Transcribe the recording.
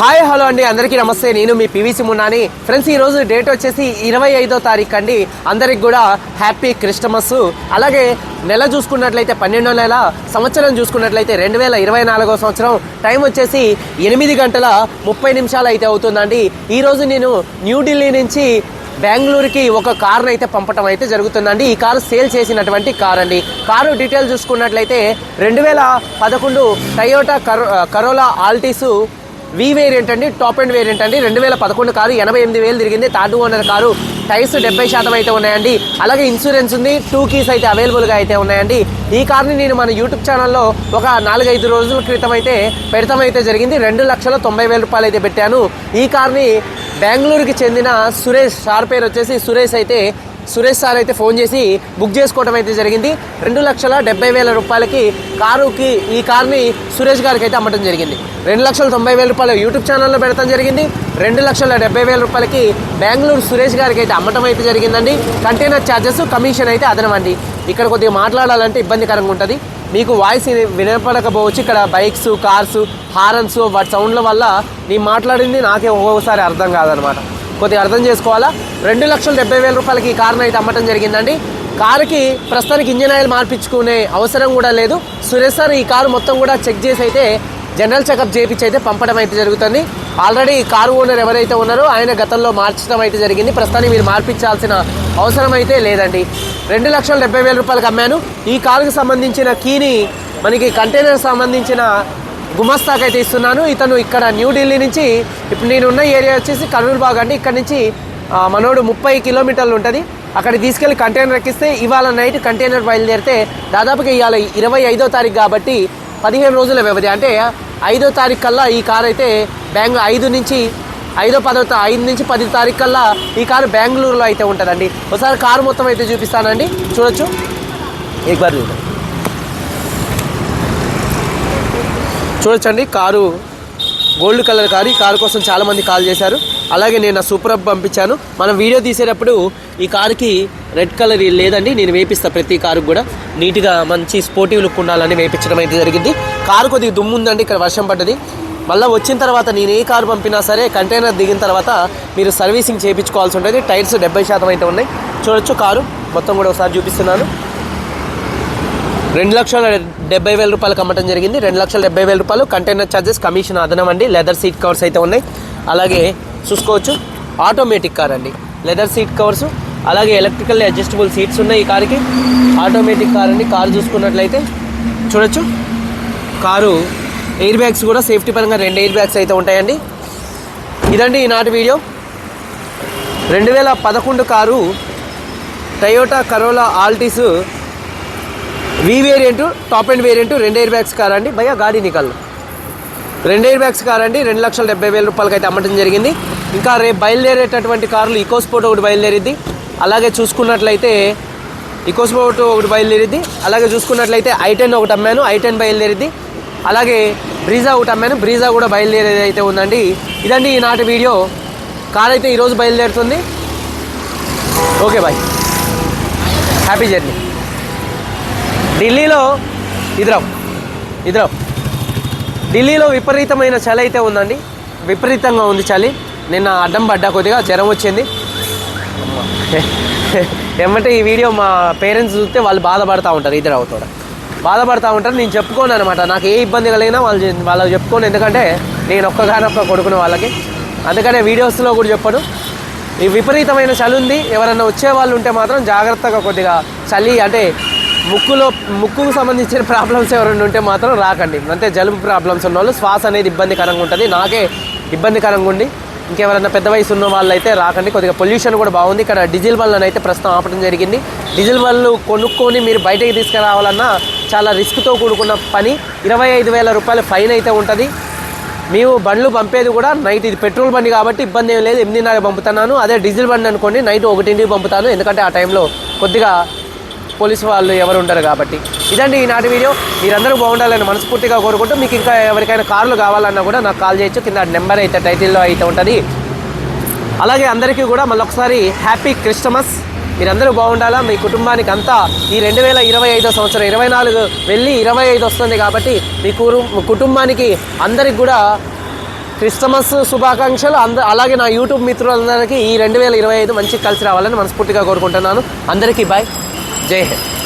Hi hello అండి. అందరికీ నమస్తే. నేను మీ పివిసి మున్నాని ఫ్రెండ్స్ ఈ రోజు డేట్ వచ్చేసి ఇరవై ఐదో తారీఖు అండి. అందరికి కూడా హ్యాపీ క్రిస్టమస్. అలాగే నెల చూసుకున్నట్లయితే పన్నెండో నెల సంవత్సరం చూసుకున్నట్లయితే రెండు వేల ఇరవై నాలుగో సంవత్సరం. టైం వచ్చేసి ఎనిమిది గంటల ముప్పై నిమిషాలు అయితే అవుతుందండి. ఈరోజు నేను న్యూఢిల్లీ నుంచి బెంగళూరుకి ఒక కారును అయితే పంపటం అయితే జరుగుతుందండి. ఈ కారు సేల్ చేసినటువంటి కార్ అండి. కారు డీటెయిల్ చూసుకున్నట్లయితే రెండు వేల పదకొండు టయోటా కరో కరోలా ఆల్టీసు వి వేరియంట్ అండి టాప్ అండ్ వేరియంట్ అండి. రెండు వేల పదకొండు కారు ఎనభై ఎనిమిది వేలు తిరిగింది. థర్డ్ ఓనర్ కారు టైర్స్ డెబ్బై శాతం అయితే ఉన్నాయండి. అలాగే ఇన్సూరెన్స్ ఉంది టూ కీస్ అయితే అవైలబుల్గా అయితే ఉన్నాయండి. ఈ కార్ని నేను మన యూట్యూబ్ ఛానల్లో ఒక నాలుగైదు రోజుల క్రితం అయితే పెడతాం అయితే జరిగింది. రెండు లక్షల తొంభై వేల రూపాయలు అయితే పెట్టాను. ఈ కార్ని బెంగళూరుకి చెందిన సురేష్ షార్ పేరు వచ్చేసి సురేష్ అయితే సురేష్ సార్ అయితే ఫోన్ చేసి బుక్ చేసుకోవడం అయితే జరిగింది. రెండు లక్షల డెబ్బై వేల రూపాయలకి కారుకి ఈ కార్ని సురేష్ గారికి అయితే అమ్మటం జరిగింది. రెండు లక్షల తొంభై వేల రూపాయలు యూట్యూబ్ ఛానల్లో పెడతాం జరిగింది. రెండు లక్షల డెబ్బై వేల రూపాయలకి బెంగళూరు సురేష్ గారికి అయితే అమ్మటం అయితే జరిగిందండి. కంటైనర్ ఛార్జెస్ కమిషన్ అయితే అదనమండి. ఇక్కడ కొద్దిగా మాట్లాడాలంటే ఇబ్బందికరంగా ఉంటుంది. మీకు వాయిస్ వినపడకపోవచ్చు. ఇక్కడ బైక్స్ కార్స్ హారన్స్ వాటి సౌండ్ల వల్ల నేను మాట్లాడింది నాకే ఒక్కొక్కసారి అర్థం కాదనమాట. కొద్దిగా అర్థం చేసుకోవాలా? రెండు లక్షల డెబ్బై వేల రూపాయలకి ఈ కార్ని అయితే అమ్మటం జరిగిందండి. కారుకి ప్రస్తుతానికి ఇంజిన్ ఆయిల్ మార్పించుకునే అవసరం కూడా లేదు. సురేష్ సార్ ఈ కారు మొత్తం కూడా చెక్ చేసి అయితే జనరల్ చెకప్ చేయించి అయితే పంపడం అయితే జరుగుతుంది. ఆల్రెడీ కారు ఓనర్ ఎవరైతే ఉన్నారో ఆయన గతంలో మార్చడం అయితే జరిగింది. ప్రస్తుతానికి మీరు మార్పించాల్సిన అవసరం అయితే లేదండి. రెండు లక్షల డెబ్బై వేల రూపాయలకు అమ్మాను. ఈ కారుకి సంబంధించిన కీని మనకి కంటైనర్ సంబంధించిన గుమస్తాకి అయితే ఇస్తున్నాను. ఇతను ఇక్కడ న్యూఢిల్లీ నుంచి ఇప్పుడు నేనున్న ఏరియా వచ్చేసి కర్నూలు బాగ్ అండి. ఇక్కడ నుంచి మనోడు ముప్పై కిలోమీటర్లు ఉంటుంది. అక్కడికి తీసుకెళ్ళి కంటైనర్ ఎక్కిస్తే ఇవాళ నైట్ కంటైనర్ బయలుదేరితే దాదాపుగా ఇవాళ ఇరవై ఐదో తారీఖు కాబట్టి పదిహేను రోజుల వ్యవధి. అంటే ఐదో తారీఖు కల్లా ఈ కార్ అయితే బ్యాంగ్ ఐదు నుంచి ఐదో పదో ఐదు నుంచి పది తారీఖు కల్లా ఈ కారు బెంగళూరులో అయితే ఉంటుందండి. ఒకసారి కారు మొత్తం అయితే చూపిస్తానండి. చూడొచ్చు. ఎక్బార్ చూద్దాం. చూడొచ్చండి కారు గోల్డ్ కలర్ కారు ఈ కారు కోసం చాలామంది కాల్ చేశారు. అలాగే నేను నా సూపర్ అప్ పంపించాను. మనం వీడియో తీసేటప్పుడు ఈ కారుకి రెడ్ కలర్ లేదండి నేను వేపిస్తా ప్రతి కారు కూడా. నీట్గా మంచి స్పోర్టివ్ లుక్ ఉండాలని వేపించడం అయితే జరిగింది. కారు కొద్దిగా దుమ్ము ఉందండి ఇక్కడ వర్షం పడ్డది. మళ్ళీ వచ్చిన తర్వాత నేను ఏ కారు పంపినా సరే కంటైనర్ దిగిన తర్వాత మీరు సర్వీసింగ్ చేయించుకోవాల్సి ఉంటుంది. టైర్స్ డెబ్బై శాతం అయితే ఉన్నాయి. చూడొచ్చు కారు మొత్తం కూడా ఒకసారి చూపిస్తున్నాను. రెండు లక్షల డెబ్బై వేల రూపాయలకు అమ్మటం జరిగింది. రెండు లక్షల డెబ్బై వేల రూపాయలు కంటైనర్ ఛార్జెస్ కమిషన్ అదనం అండి. లెదర్ సీట్ కవర్స్ అయితే ఉన్నాయి. అలాగే చూసుకోవచ్చు ఆటోమేటిక్ కార్ అండి. లెదర్ సీట్ కవర్స్ అలాగే ఎలక్ట్రికల్ అడ్జస్టబుల్ సీట్స్ ఉన్నాయి ఈ కార్కి. ఆటోమేటిక్ కార్ అండి. కారు చూసుకున్నట్లయితే చూడొచ్చు. కారు ఎయిర్ బ్యాగ్స్ కూడా సేఫ్టీ పరంగా రెండు ఎయిర్ బ్యాగ్స్ అయితే ఉంటాయండి. ఇదండి ఈనాటి వీడియో. రెండు వేల పదకొండు car Toyota Corolla Altis V variant top end variant రెండు ఎయిర్ బ్యాగ్స్ కార్ అండి భయ్యా గాడి నికల్ రెండు ఎయిర్ బ్యాగ్స్ కార్ అండి రెండు లక్షల డెబ్బై వేల రూపాయలకి అయితే అమ్మటం జరిగింది. ఇంకా రేపు బయలుదేరేటటువంటి కార్లు ఇకోస్పోర్ట్ ఒకటి బయలుదేరిద్ది. అలాగే చూసుకున్నట్లయితే ఇకోస్పోర్ట్ ఒకటి బయలుదేరిద్ది. అలాగే చూసుకున్నట్లయితే ఐ టెన్ ఒకటి అమ్మాను ఐ టెన్ బయలుదేరిద్ది. అలాగే బ్రీజా ఒకటి అమ్మాను బ్రీజా కూడా బయలుదేరేది అయితే ఉందండి. ఇదండి ఈనాటి వీడియో. కార్ అయితే ఈరోజు బయలుదేరుతుంది. Okay bye. Happy journey. ఢిల్లీలో ఇద్దరం ఇద్దరం ఢిల్లీలో విపరీతమైన చలి అయితే ఉందండి. విపరీతంగా ఉంది చలి. నిన్న అడ్డం పడ్డా కొద్దిగా జ్వరం వచ్చింది. ఏమంటే ఈ వీడియో మా పేరెంట్స్ చూస్తే వాళ్ళు బాధపడుతూ ఉంటారు ఇద్దరు అవుతాడు బాధపడుతూ ఉంటారు. నేను చెప్పుకోను అనమాట నాకు ఏ ఇబ్బంది కలిగినా వాళ్ళు వాళ్ళకి చెప్పుకోను. ఎందుకంటే నేను ఒక్కగానొక్క కొడుకుని వాళ్ళకి. అందుకనే వీడియోస్లో కూడా చెప్పను. ఈ విపరీతమైన చలి ఉంది. ఎవరైనా వచ్చే వాళ్ళు ఉంటే మాత్రం జాగ్రత్తగా కొద్దిగా చలి అంటే ముక్కులో ముక్కుకు సంబంధించిన ప్రాబ్లమ్స్ ఎవరైనా ఉంటే మాత్రం రాకండి. అంటే జలుబు ప్రాబ్లమ్స్ ఉన్న వాళ్ళు శ్వాస అనేది ఇబ్బందికరంగా ఉంటుంది. నాకే ఇబ్బందికరంగా ఉండి ఇంకెవరైనా పెద్ద వయసు ఉన్న వాళ్ళు అయితే రాకండి. కొద్దిగా పొల్యూషన్ కూడా బాగుంది. ఇక్కడ డీజిల్ బళ్ళను అయితే ప్రస్తుతం ఆపడం జరిగింది. డీజిల్ బళ్ళు కొనుక్కొని మీరు బయటకి తీసుకురావాలన్నా చాలా రిస్క్తో కూడుకున్న పని. ఇరవై ఐదు వేల రూపాయల ఫైన్ అయితే ఉంటుంది. మేము బండ్లు పంపేది కూడా నైట్ ఇది పెట్రోల్ బండి కాబట్టి ఇబ్బంది ఏం లేదు. ఎనిమిదిన్నర పంపుతున్నాను. అదే డీజిల్ బండి అనుకోండి నైట్ ఒకటింటికి పంపుతాను. ఎందుకంటే ఆ టైంలో కొద్దిగా పోలీసు వాళ్ళు ఎవరు ఉండరు కాబట్టి. ఇదండి ఈనాటి వీడియో. మీరందరూ బాగుండాలని మనస్ఫూర్తిగా కోరుకుంటూ మీకు ఇంకా ఎవరికైనా కార్లు కావాలన్నా కూడా నాకు కాల్ చేయొచ్చు. కింద నెంబర్ అయితే టైటిల్లో అయితే ఉంటుంది. అలాగే అందరికీ కూడా మళ్ళొకసారి హ్యాపీ క్రిస్టమస్. మీరందరూ బాగుండాలా? మీ కుటుంబానికి అంతా ఈ రెండు వేల ఇరవై ఐదో సంవత్సరం ఇరవై నాలుగు వెళ్ళి ఇరవై ఐదు వస్తుంది కాబట్టి మీ కురు కుటుంబానికి అందరికి కూడా క్రిస్టమస్ శుభాకాంక్షలు. అంద అలాగే నా యూట్యూబ్ మిత్రులందరికీ ఈ రెండు వేల ఇరవై ఐదు మంచి కలిసి రావాలని మనస్ఫూర్తిగా కోరుకుంటున్నాను. అందరికీ బాయ్ જય હિન્દ.